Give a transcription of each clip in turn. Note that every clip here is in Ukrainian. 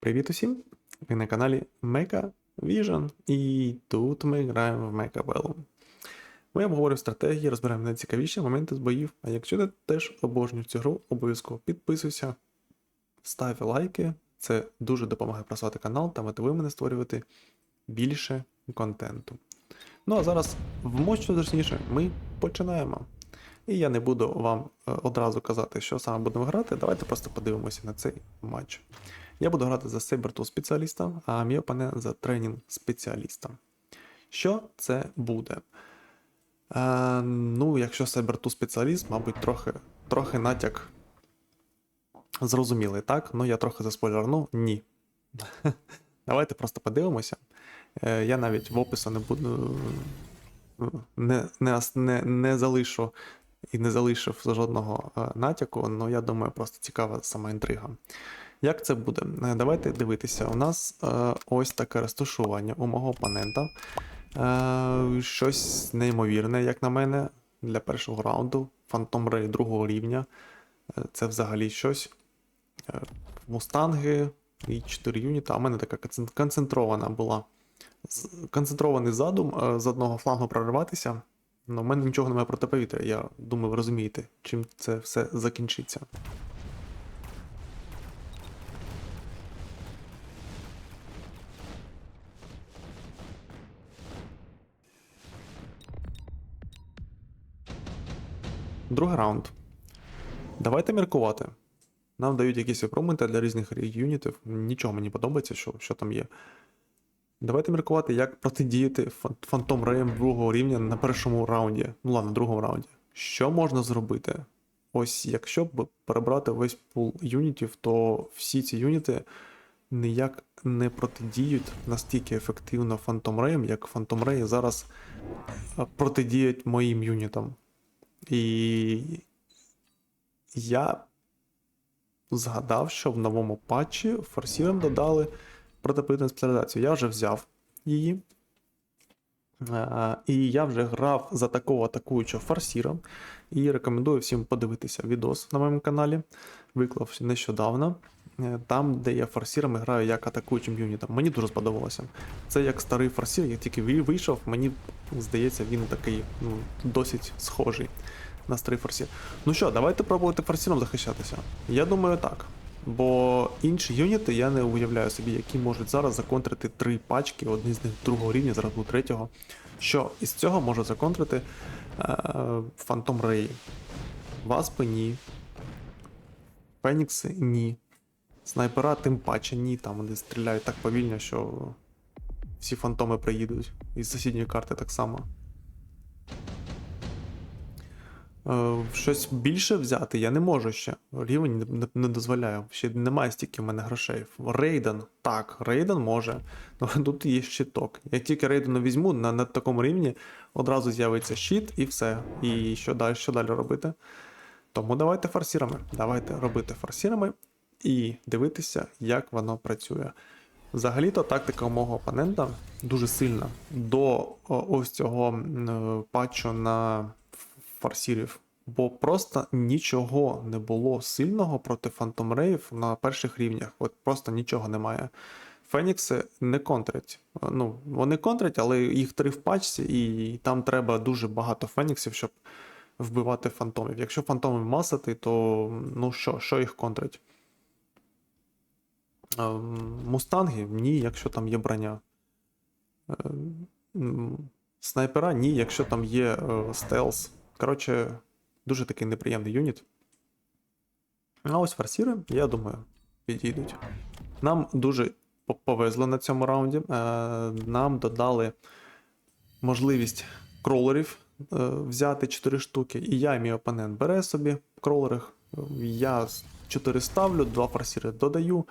Привіт усім! Ви на каналі Mecha Vision, і тут ми граємо в Mecha Bellum. Ми обговорюємо стратегії, розбираємо найцікавіші моменти з боїв. А якщо ти теж обожнюєш цю гру, обов'язково підписуйся, став лайки. Це дуже допомагає просувати канал та мотивує мене створювати більше контенту. Ну а зараз, вмочно зручніше, ми починаємо. І я не буду вам е, одразу казати, що саме будемо грати. Давайте просто подивимося на цей матч. Я буду грати за Сейберту спеціаліста, а мій опонент за тренінг спеціаліста. Що це буде? Е, ну, якщо Сейберту спеціаліст, мабуть, трохи, трохи натяк зрозумілий, так? Ну, я трохи заспойлерну. Ні. Давайте просто подивимося. Е, я навіть в опису не буду. Не, не, не, не залишу і не залишив жодного е, натяку, але я думаю, просто цікава сама інтрига. Як це буде? Е, Давайте дивитися. У нас е, ось таке розташування у мого опонента. Щось неймовірне, як на мене, для першого раунду. Фантом Рей другого рівня. Це взагалі щось. Мустанги і 4 юніта. А в мене така концентрована була. Концентрований задум з одного флангу прориватися. Ну, в мене нічого немає проти повітря. Я думаю, ви розумієте, чим це все закінчиться. Другий раунд. Давайте міркувати. Нам дають якісь випромити для різних юнітів. Нічого мені подобається, що, що там є. Давайте міркувати, як протидіяти фантом реям другого рівня на першому раунді. Ну ладно, на другому раунді. Що можна зробити? Ось якщо б перебрати весь пул юнітів, то всі ці юніти ніяк не протидіють настільки ефективно фантом реям, як фантом реї зараз е, протидіють моїм юнітам. І я згадав, що в новому патчі форсірам додали протиповітряну спеціалізацію. Я вже взяв її. Е, І я вже грав за такого атакуючого форсіра. І рекомендую всім подивитися відос на моєму каналі. Виклав нещодавно. Е, Там, де я форсіром граю як атакуючим юнітом. Мені дуже сподобалося. Це як старий форсір, я тільки вийшов, мені здається, він такий ну, досить схожий на старий форсір. Ну що, давайте пробувати форсіром захищатися. Я думаю, так. Бо інші юніти я не уявляю собі, які можуть зараз законтрити три пачки, одні з них другого рівня, зараз буде третього. Що із цього може законтрити е, Фантом Рей. Васпи ні. Фенікси ні. Снайпера тим паче ні. Там вони стріляють так повільно, що всі фантоми приїдуть. Із сусідньої карти так само. Щось більше взяти я не можу ще. Рівень не, дозволяє. Ще немає стільки в мене грошей. Рейден, так, Рейден може. Ну тут є щиток. Як тільки Рейдена візьму на, на такому рівні, одразу з'явиться щит і все. І що далі, що далі робити? Тому давайте форсірами. Давайте робити форсірами і дивитися, як воно працює. Взагалі-то тактика мого опонента дуже сильна до ось цього е, патчу на форсірів. Бо просто нічого не було сильного проти Рейв на перших рівнях. От просто нічого немає. Фенікси не контрять. Ну, вони контрять, але їх три в пачці, і там треба дуже багато феніксів, щоб вбивати фантомів. Якщо фантомів масити, то ну що, що їх контрить? Ем, Мустанги ні, якщо там є броня. Ем, Снайпера ні, якщо там є е, стелс. Коротше, дуже такий неприємний юніт. А ось форсіри, я думаю, підійдуть. Нам дуже повезло на цьому раунді. Е, Нам додали можливість кролерів е, взяти 4 штуки. І я, і мій опонент бере собі кролери. Я 4 ставлю, 2 форсіри додаю,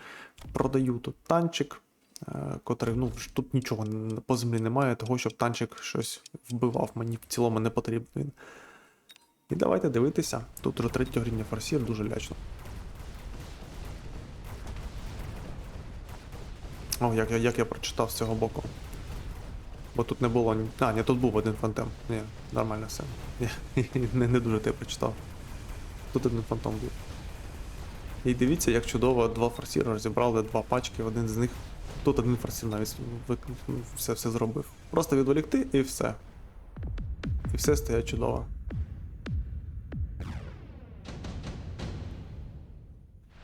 продаю тут танчик, е, котрий, ну, тут нічого по землі немає, того, щоб танчик щось вбивав. Мені в цілому не потрібен. І давайте дивитися. Тут вже третього рівня форсір дуже лячно. О, як, як я прочитав з цього боку. Бо тут не було. А, ні, тут був один фантом. Ні, нормально все. Не, не дуже ти прочитав. Тут один фантом був. І дивіться, як чудово два форсіра розібрали два пачки, один з них. Тут один форсір навіть все, все зробив. Просто відволікти і все. І все стає чудово.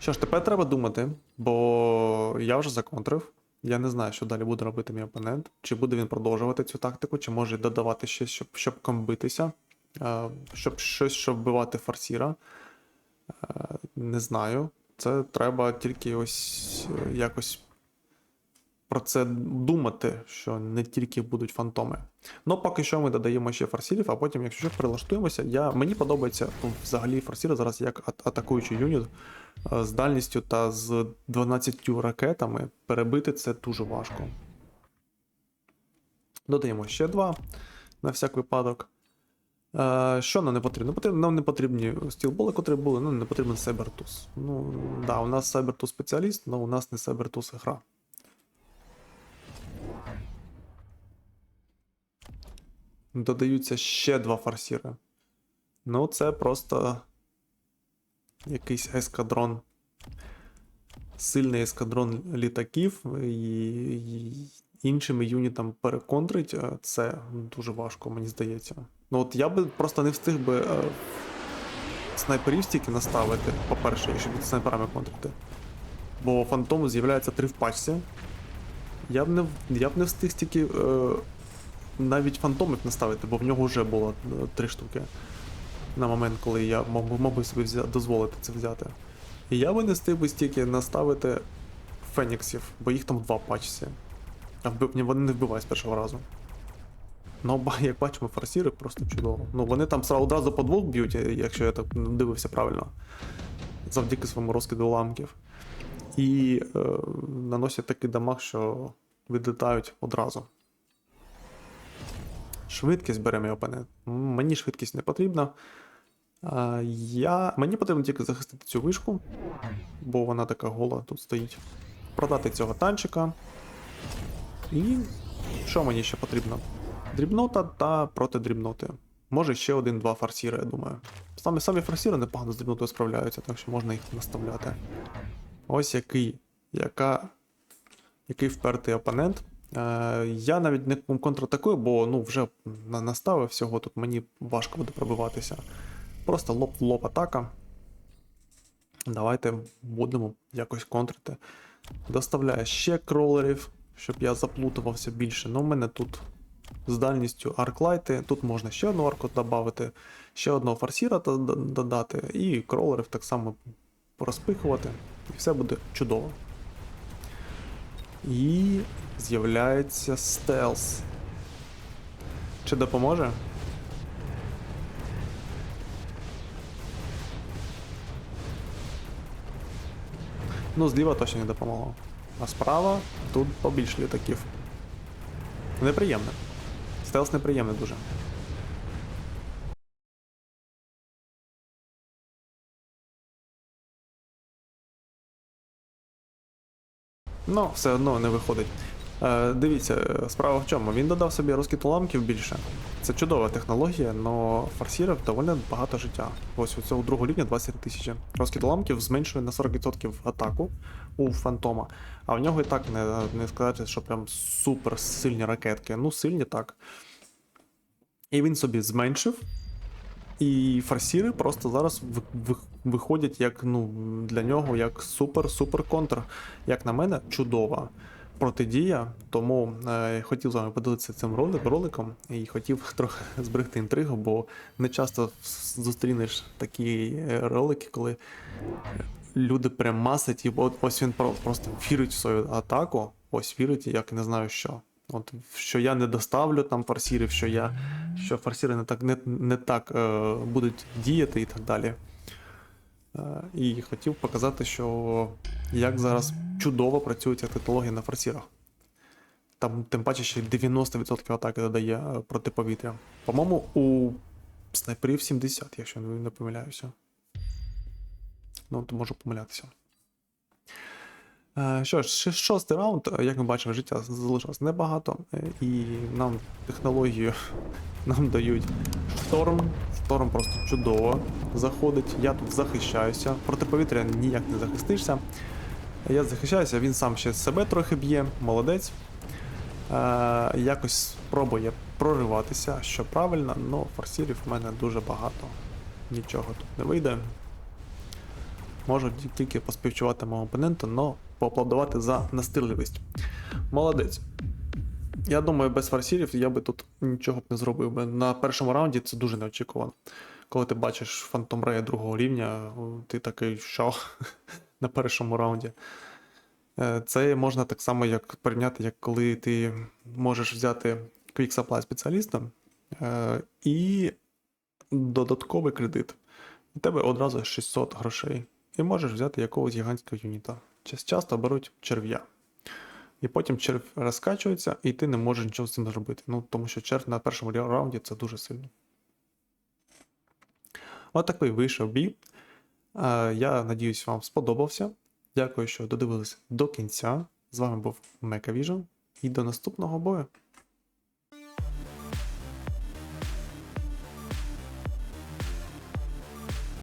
Що ж, тепер треба думати, бо я вже законтрив. Я не знаю, що далі буде робити мій опонент. Чи буде він продовжувати цю тактику, чи може додавати щось, щоб, щоб комбитися, е, щоб щось, щоб вбивати форсіра. Е, Не знаю. Це треба тільки ось е, якось про це думати, що не тільки будуть фантоми. Ну, поки що ми додаємо ще форсірів, а потім, якщо що, прилаштуємося. Я, мені подобається ну, взагалі форсіри зараз як ат- атакуючий юніт е, з дальністю та з 12 ракетами. Перебити це дуже важко. Додаємо ще два на всяк випадок. Е, що нам не потрібно? Потрібно- Нам не потрібні стілболи, котрі були, нам не потрібен Сайбертус. Ну, да, у нас Сайбертус спеціаліст, але у нас не Сайбертус гра. Додаються ще два форсіри. Ну, це просто якийсь ескадрон. Сильний ескадрон літаків і, іншими юнітам переконтрить. е, Це дуже важко, мені здається. Ну от я би просто не встиг би е, снайперів стільки наставити, по-перше, щоб від снайперами контрити. Бо фантом з'являється три в пачці. Я б не, я б не встиг стільки е, навіть фантомів наставити, бо в нього вже було е, три штуки. На момент, коли я мог, би собі взя- дозволити це взяти. І я би не встиг би стільки наставити феніксів, бо їх там два пачці. А вбив, вони не вбивають з першого разу. Ну, як бачимо, форсіри просто чудово. Ну, вони там одразу по двох б'ють, е, якщо я так дивився правильно. Завдяки своєму розкиду уламків. І е, наносять такий дамаг, що відлітають одразу. Швидкість бере мій опонент. Мені швидкість не потрібна. Я... Мені потрібно тільки захистити цю вишку, бо вона така гола тут стоїть. Продати цього танчика. І що мені ще потрібно? Дрібнота та проти дрібноти. Може ще один-два форсіри, я думаю. Самі, самі форсіри непогано з дрібнотою справляються, так що можна їх наставляти. Ось який, яка, який впертий опонент. Е, я навіть не контратакую, бо ну, вже наставив всього, тут мені важко буде пробиватися. Просто лоб в лоб атака. Давайте будемо якось контрити. Доставляю ще кролерів, щоб я заплутувався більше. Ну, у мене тут з дальністю арклайти. Тут можна ще одну арку додати, ще одного форсіра додати, і кролерів так само порозпихувати. І все буде чудово. І з'являється стелс. Чи допоможе? Ну, зліва точно не допомогло. А справа тут побільше літаків. Неприємне. Стелс неприємний дуже. Ну, все одно не виходить. Е, дивіться, справа в чому? Він додав собі розкид уламків більше. Це чудова технологія, але форсірів доволі багато життя. Ось у цього другого рівня 20 тисяч. Розкид уламків зменшує на 40% атаку у фантома. А в нього і так не, не сказати, що прям супер сильні ракетки. Ну, сильні так. І він собі зменшив. І форсіри просто зараз ви- ви- виходять як ну, для нього як супер-супер контр. Як на мене, чудова протидія. Тому е, хотів з вами поділитися цим ролик, роликом і хотів трохи зберегти інтригу, бо не часто зустрінеш такі е, ролики, коли люди прям масять, і от ось він просто вірить в свою атаку, ось вірить, як не знаю що. От що я не доставлю там форсірів, що я що форсіри не так не, не так е, будуть діяти і так далі. Е, і хотів показати, що як зараз чудово працює ця технологія на форсірах. Там, тим паче, ще 90% атаки додає е, проти повітря. По-моєму, у снайперів 70, якщо не не помиляюся. Ну, то можу помилятися. Е, Що ж, шостий раунд, е, як ми бачимо, життя залишилось небагато, е, і нам технологію нам дають шторм. Шторм просто чудово заходить. Я тут захищаюся. Проти повітря ніяк не захистишся. Я захищаюся, він сам ще себе трохи б'є, молодець. Якось спробує прориватися, що правильно, але форсірів в мене дуже багато. Нічого тут не вийде. Можу тільки поспівчувати моєму опоненту, але поаплодувати за настирливість. Молодець. Я думаю, без форсірів я би тут нічого б не зробив. На першому раунді це дуже неочікувано. Коли ти бачиш Phantom Ray другого рівня, ти такий що на першому раунді. Е, Це можна так само як порівняти, як коли ти можеш взяти Quick Supply спеціаліста е, і додатковий кредит. У тебе одразу 600 грошей. І можеш взяти якогось гігантського юніта. Часто беруть черв'я. І потім червь розкачується, і ти не можеш нічого з цим зробити. Ну, тому що червь на першому раунді це дуже сильно. От такий вийшов бій. Е, Я надіюсь, вам сподобався. Дякую, що додивились до кінця. З вами був Мекавіжн. І до наступного бою.